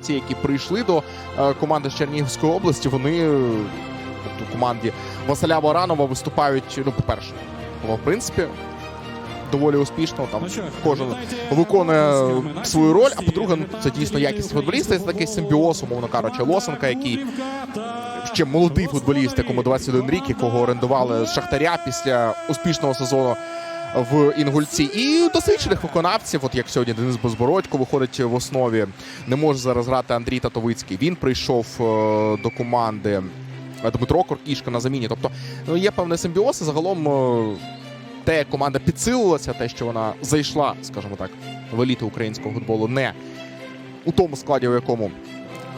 Ці, які прийшли до е, команди з Чернігівської області, вони е, тобто у команді Василя Баранова виступають, ну, по-перше, в принципі, доволі успішно. Там Ну що кожен виконує Нації. свою роль. А по-друге, ну, це дійсно якісний футболіст. Це такий симбіоз, умовно кажучи, Лосенка, який ще молодий футболіст, якому 21 рік, якого орендували з Шахтаря після успішного сезону в Інгульці. І досвідчених виконавців, от як сьогодні Денис Безбородько виходить в основі, не може зараз грати Андрій Татовицький. Він прийшов е, до команди е, Дмитро Коркішко на заміні. Тобто ну, є певний симбіоз. Загалом е, те, команда підсилилася, те, що вона зайшла, скажімо так, в еліту українського футболу, не у тому складі, в якому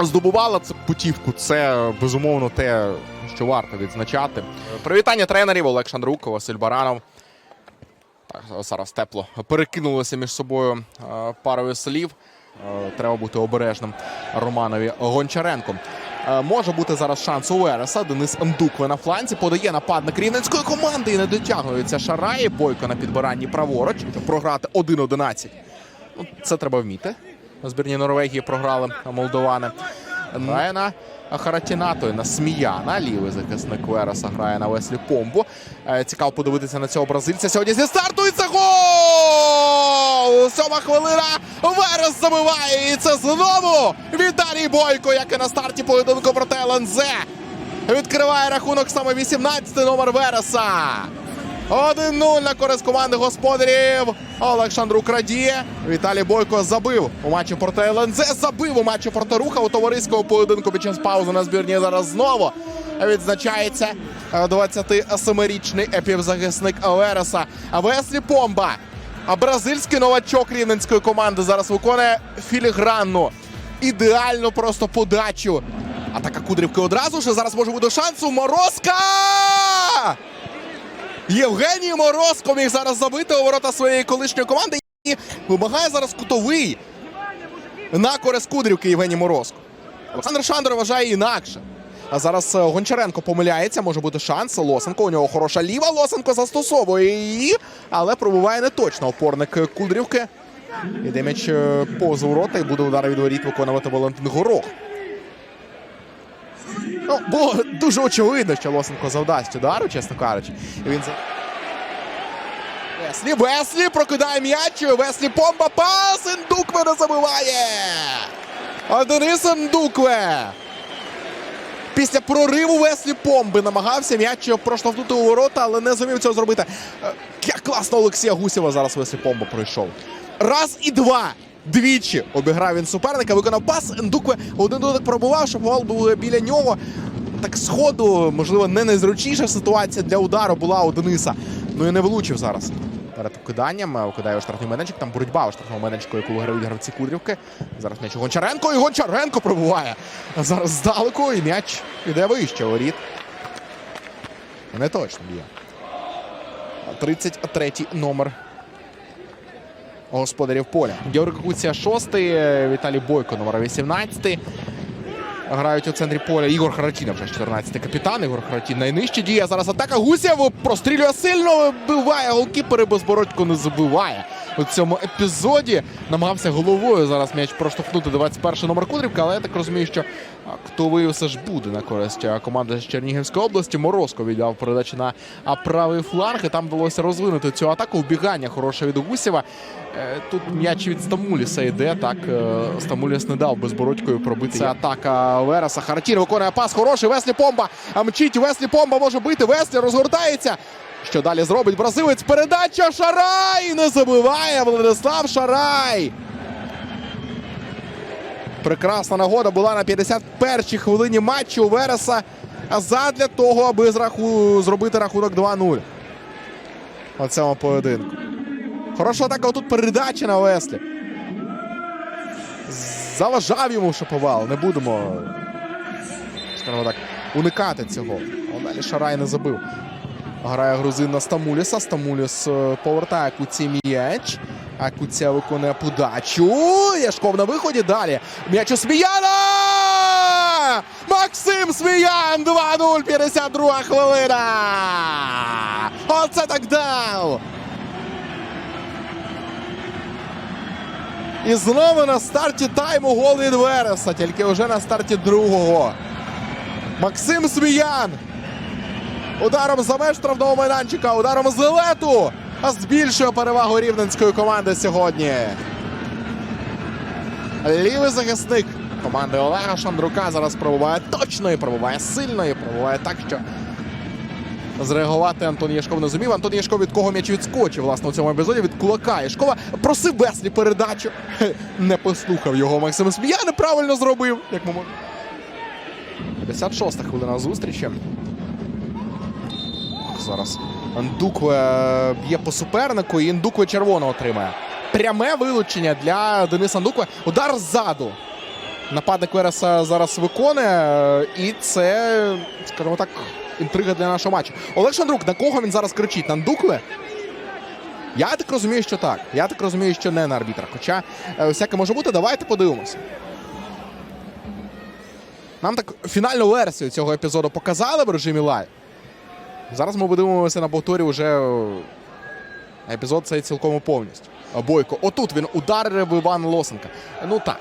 здобувала цю путівку. Це безумовно те, що варто відзначати. Привітання тренерів Олександр Руков, Василь Баранов. Так, зараз тепло перекинулися між собою е, парою слів. Е, Треба бути обережним Романові Гончаренко. Е, Може бути зараз шанс у Вереса. Денис Ндукве на фланзі подає нападник рівненської команди і не дотягується Шараї. Бойко на підбиранні праворуч. Програти 1-11. Ну, це треба вміти. Збірні Норвегії програли молдовани. Грає на Харатінато і на Сміяна. Лівий захисник Вереса грає на Веслі Помбу. Е, Цікаво подивитися на цього бразильця. Сьогодні зі старту і це гол! Сьома хвилина. Верес забиває. І це знову Віталій Бойко, як і на старті поєдинку проти ЛНЗ. Відкриває рахунок саме 18-й номер Вереса. 1-0 на користь команди господарів. Олександру Крадіє. Віталій Бойко забив у матчі проти ЛНЗ. Забив у матчі проти руха у товариського поєдинку під час паузи на збірні. Зараз знову відзначається е, 27-річний епівзахисник Вереса. Веслі Помба. А бразильський новачок рівненської команди зараз виконує філігранну. Ідеальну просто подачу. Атака Кудрівки одразу ж. Зараз може бути шансу. Морозка! Євгеній Морозко міг зараз забити у ворота своєї колишньої команди і вимагає зараз кутовий на користь Кудрівки Євгеній Морозко. Олександр Шандер вважає інакше. А зараз е, Гончаренко помиляється, може бути шанс. Лосенко. У нього хороша ліва. Лосенко застосовує її, але пробуває не точно опорник Кудрівки. Іде м'яч е, поза ворота і буде удар від воріт виконувати Валентин Горох. Ну, було дуже очевидно, що Лосенко завдасть удару, чесно кажучи. І він за... Веслі, Веслі прокидає м'яч. Веслі помба. Пас! Індукве не забиває. А Денис Індукве. Після прориву Веслі Помби намагався м'яч проштовхнути у ворота, але не зумів цього зробити. Е, Як класно Олексія Гусєва зараз Веслі Помба пройшов. Раз і два. Двічі обіграв він суперника, виконав пас. Ндукве один дотик пробував, щоб гол був біля нього. Так сходу, можливо, не найзручніша ситуація для удару була у Дениса. Ну і не влучив зараз. Перед киданням е, кидає у штрафний менеджик. Там боротьба у штрафному менеджику, яку виграють гравці Кудрівки. Зараз м'яч у Гончаренко і Гончаренко пробуває. А Зараз здалеку і м'яч іде вище воріт. Не точно б'є. 33-й номер господарів поля. Георг Гуція 6, Віталій Бойко, номер 18. Грають у центрі поля. Ігор Харатіна вже 14-й капітан. Ігор Харатін найнижче діє. Зараз атака Гусєв прострілює сильно, вбиває голкіпери. безбородько не забиває. У цьому епізоді намагався головою зараз м'яч проштовхнути 21 номер Кудрівка, але я так розумію, що актовий все ж буде на користь команди з Чернігівської області. Морозко віддав передачу на правий фланг. І там вдалося розвинути цю атаку. Вбігання хороше від Гусєва. Е, Тут м'яч від Стамуліса йде. Так е, Стамуліс не дав безбородькою пробити. Це атака Вереса. Харатін виконує пас хороший. Веслі Помба. А мчить Веслі Помба може бити. Веслі розгортається. Що далі зробить бразилець? Передача Шарай! Не забиває Владислав Шарай. Прекрасна нагода була на 51-й хвилині матчу Вереса. Задля того, аби зраху... зробити рахунок 2-0. У поєдинку. Хороша атака. Тут передача на Веслі. Заважав йому Шаповал. Не будемо, скажімо так, уникати цього. А далі Шарай не забив. Грає грузин на Стамуліса. Стамуліс е, повертає Куці м'яч. А Куця виконує подачу. Яшков на виході. Далі. М'яч у Сміяна! Максим Сміян! 2-0, 52 хвилина! Оце так дав! І знову на старті тайму гол від Вереса, тільки вже на старті другого. Максим Сміян. Ударом за меж штрафного майданчика, ударом з лету. А збільшує перевагу рівненської команди сьогодні. Лівий захисник команди Олега Шандрука зараз пробуває точно і пробуває сильно і пробуває так, що зреагувати Антон Яшков не зумів. Антон Яшков від кого м'яч відскочив власне у цьому епізоді від кулака. Яшкова просив Веслі передачу. Не послухав його Максим Сміян. Правильно зробив. Як ми можемо. 56-та хвилина зустрічі. Зараз Андукве б'є по супернику, і Індукве червоно отримає. Пряме вилучення для Дениса Андукве. Удар ззаду. Нападник Вереса зараз виконує. І це, скажімо так, інтрига для нашого матчу. Олег Шандрук, на кого він зараз кричить? На Ндукве? Я так розумію, що так. Я так розумію, що не на арбітра. Хоча е, всяке може бути, давайте подивимося. Нам так фінальну версію цього епізоду показали в режимі лайв. Зараз ми подивимося на повторі вже е, епізод цей цілком повністю. Бойко. Отут він ударив Івана Лосенка. Ну так.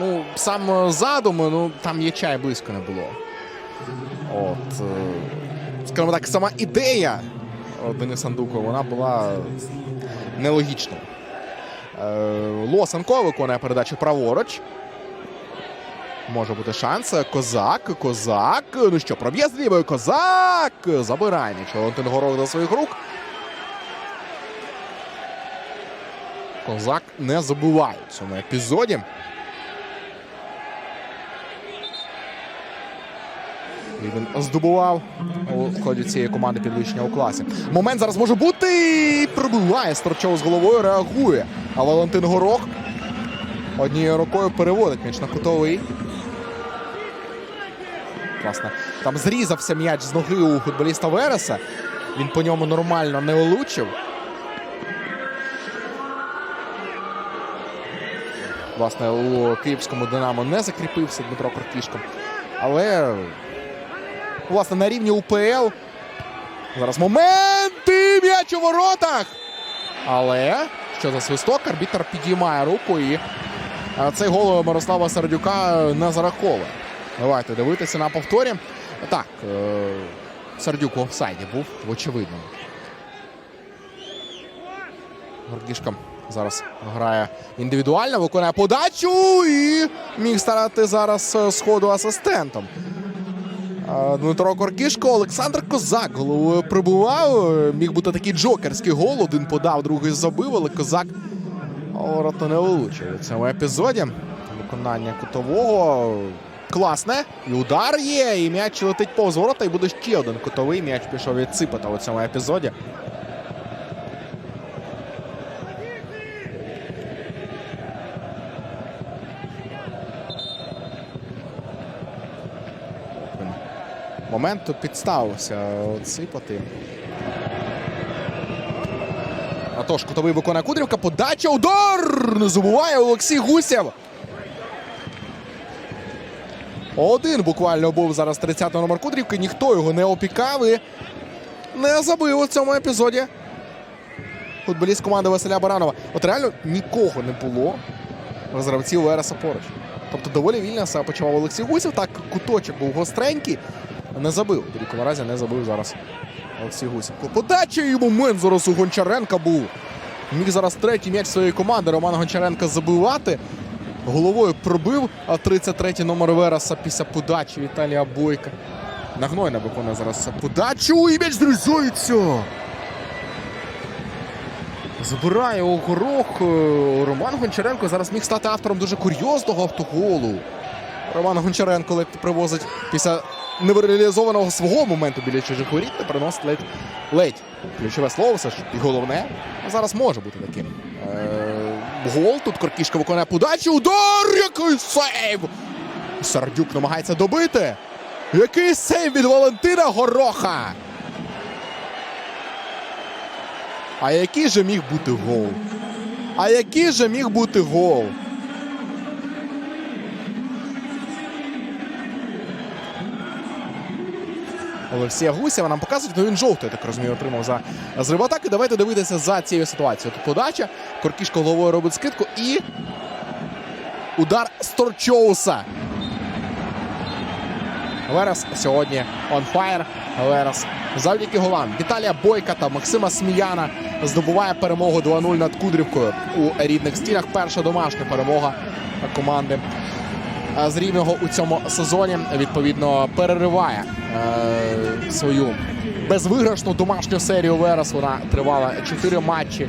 Ну, сам е, задум, ну там м'яча і близько не було. От, е, скажімо так, сама ідея е, Дениса Андукова, вона була нелогічною. Е, Лосенко виконує передачу праворуч. Може бути шанс. Козак, козак. Ну що, проб'є з лівою. Козак! Забирає нічого. Валентин Горох до своїх рук. Козак не забуває в цьому епізоді. І він здобував у ході цієї команди підвищення у класі. Момент зараз може бути. І Пробиває Сторчов з головою, реагує. А Валентин Горох однією рукою переводить м'яч на кутовий. Власне, там зрізався м'яч з ноги у футболіста Вереса. Він по ньому нормально не влучив. Власне, у київському Динамо не закріпився Дмитро Кортішко. Але власне на рівні УПЛ. Зараз момент і м'яч у воротах. Але що за свисток? Арбітр підіймає руку і цей гол Мирослава Сердюка не зараховує. Давайте дивитися на повторі. Так, е- Сердюк в офсайді був, очевидно. Гордішка зараз грає індивідуально, виконує подачу і міг стати зараз е, сходу асистентом. Е, Дмитро Коркішко, Олександр Козак головою прибував. Міг бути такий джокерський гол. Один подав, другий забив, але Козак ворота не влучив у цьому епізоді. Виконання кутового класне. І удар є, і м'яч летить повз ворота, і буде ще один кутовий. М'яч пішов від Ципата у цьому епізоді. Момент підставився Ципати. Отож, кутовий виконує Кудрівка. Подача. Удар! Не забуває Олексій Гусєв. Один буквально був зараз 30 номер Кудрівки. Ніхто його не опікав і не забив у цьому епізоді. Футболіст команди Василя Баранова. От реально нікого не було з гравців Вереса поруч. Тобто доволі вільно себе почував Олексій Гусєв. Так, куточок був гостренький. Не забив. В будь-якому разі не забив зараз Олексій Гусєв. Подача і момент зараз у Гончаренка був. Міг зараз третій м'яч своєї команди Роман Гончаренко забивати. Головою пробив, 33-й номер Вереса після подачі Віталія Бойка. Нагнойна виконує зараз подачу і м'яч зрізується. Забирає у. Е, Роман Гончаренко зараз міг стати автором дуже курйозного автоголу. Роман Гончаренко ледь привозить після нереалізованого свого моменту біля чужих воріт та приносить ледь ледь. Ключове слово все ж і головне. Зараз може бути таким. Гол. Тут Коркішка виконує подачу. Удар! Який сейв! Сардюк намагається добити. Який сейв від Валентина Гороха! А який же міг бути гол? А який же міг бути гол? Олексія Гусєва нам показують, ну він жовтий, так розумію, отримав за зрив атаки. Давайте дивитися за цією ситуацією. Тут подача. Коркішко головою робить скидку і Удар Сторчоуса. Верес сьогодні on fire. Верес завдяки голам Віталія Бойка та Максима Сміяна здобуває перемогу 2-0 над Кудрівкою у рідних стінах. Перша домашня перемога команди з рівного у цьому сезоні. Відповідно, перериває е, свою безвиграшну домашню серію Верес. Вона тривала 4 матчі.